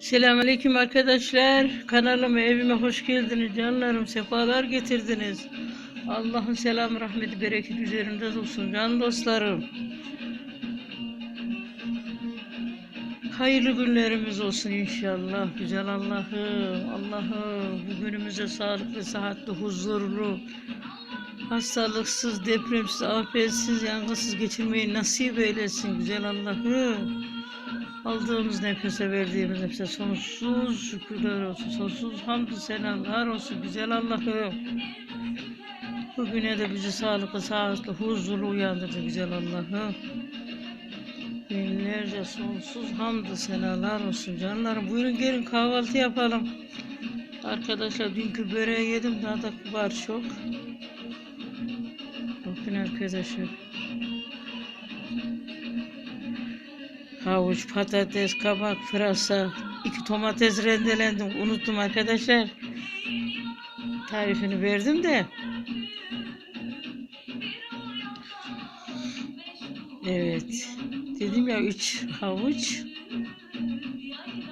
Selamünaleyküm arkadaşlar. Kanalıma, evime hoş geldiniz canlarım. Sefalar getirdiniz. Allah'ın selamı, rahmeti, bereketi üzerinde olsun can dostlarım. Hayırlı günlerimiz olsun inşallah. Güzel Allah'ım, Allah'ım bu günümüze sağlıklı, sıhhatli, huzurlu, hastalıksız, depremsiz, afetsiz, yangınsız geçirmeyi nasip eylesin güzel Allah'ım. Aldığımız nefese, verdiğimiz nefese sonsuz şükürler olsun, sonsuz hamdü senalar olsun güzel Allah'ım. Bugüne de bizi sağlıklı, sağlıklı, huzurlu uyandırdı güzel Allah'ım. Binlerce sonsuz hamdü senalar olsun canlarım. Buyurun gelin kahvaltı yapalım. Arkadaşlar dünkü böreği yedim daha da var çok. Bakın arkadaşlar. Havuç, patates, kabak, pırasa, iki domates rendelendim. Unuttum arkadaşlar. Tarifini verdim de. Evet. Dedim ya üç havuç,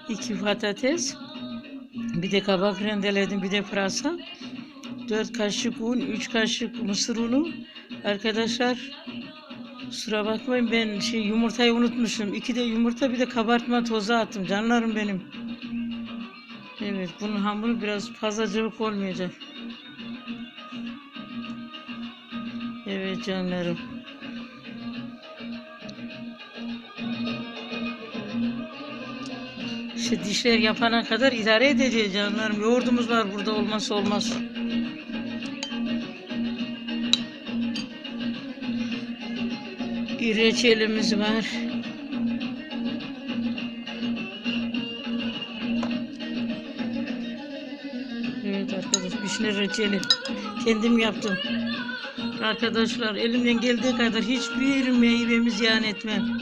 iki patates, bir de kabak rendeledim, bir de pırasa. Dört kaşık un, üç kaşık mısır unu. Arkadaşlar kusura bakmayın ben şey yumurtayı unutmuşum. İki de yumurta bir de kabartma tozu attım. Canlarım benim. Evet bunun hamuru biraz fazlacık olmayacak. Evet canlarım. İşte dişler yapana kadar idare edeceğiz canlarım. Yoğurdumuz var burada olmazsa olmaz. Reçelimiz var. Evet arkadaş vişne reçeli. Kendim yaptım. Arkadaşlar elimden geldiği kadar hiçbir meyvemi ziyan etmem.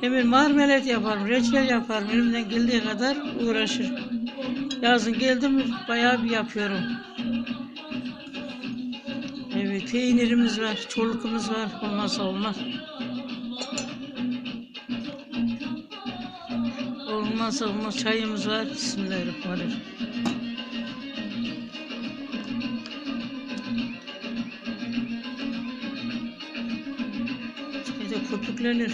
Hemen marmelat yaparım, reçel yaparım. Elimden geldiği kadar uğraşır. Yazın geldim mi bayağı bir yapıyorum. Evet peynirimiz var, çolukumuz var. Olmazsa olmaz. Olmaz çayımız var. Bismillahirrahmanirrahim. De köpüklenir.